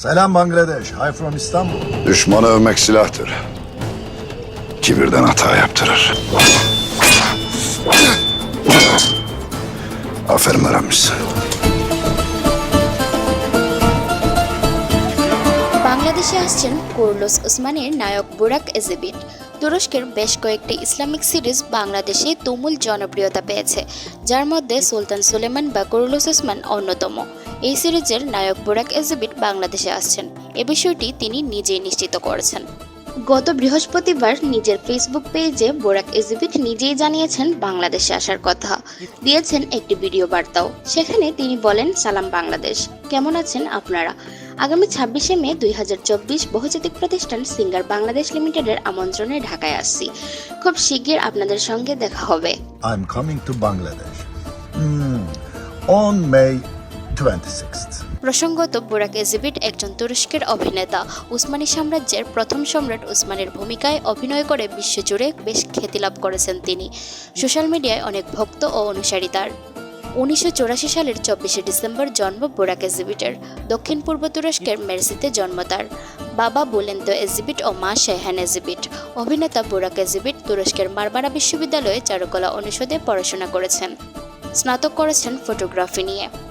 Selam Bangladeş. Hi from Istanbul. Düşmanı övmek silahtır. Kibirden hata yaptırır. Aferin öğrenmişsin. বাংলাদেশে আসছেন কুরলুস ওসমানের নায়ক বুরাক এজেবিট তুরস্কের বেশ কয়েকটি ইসলামিক সিরিজ বাংলাদেশে তুমুল জনপ্রিয়তা পেয়েছে, যার মধ্যে সুলতান সুলেমান বা কুরলুস ওসমান অন্যতম। এই সিরিজের নায়ক বোরাক এজেবিট বাংলাদেশে আসছেন। এ বিষয়টি তিনি নিজেই নিশ্চিত করেছেন। গত বৃহস্পতিবার নিজের ফেসবুক পেজে বোরাক এজিবিট নিজেই জানিয়েছেন বাংলাদেশে আসার কথা। দিয়েছেন একটি ভিডিও বার্তাও। সেখানে তিনি বলেন, সালাম বাংলাদেশ। কেমন আছেন আপনারা? আগামী ছাব্বিশে মে দুই হাজার চব্বিশ বহুজাতিক প্রতিষ্ঠান সিঙ্গার বাংলাদেশ লিমিটেডের আমন্ত্রণে ঢাকায় আসছি। খুব শিগগির আপনাদের সঙ্গে দেখা হবে। I'm coming to Bangladesh. Hmm, on May 26th. প্রসঙ্গত বুরাক এজিবিট একজন তুরস্কের অভিনেতা। উসমানী সাম্রাজ্যের প্রথম সম্রাট উসমানের ভূমিকায় অভিনয় করে বিশ্বজুড়ে বেশ খ্যাতি লাভ করেছেন তিনি। সোশ্যাল মিডিয়ায় অনেক ভক্ত ও অনুসারী তার। উনিশশো সালের চব্বিশে ডিসেম্বর জন্ম বোরাক এজিবিটের দক্ষিণ পূর্ব তুরস্কের মেরসিতে জন্ম তার। বাবা বুলেন্ত এজিবিট ও মা শেহান এজিবিট অভিনেতা বোরাক এজিবিট তুরস্কের মারমারা বিশ্ববিদ্যালয়ে চারুকলা অনুষদে পড়াশোনা করেছেন। স্নাতক করেছেন ফটোগ্রাফি নিয়ে।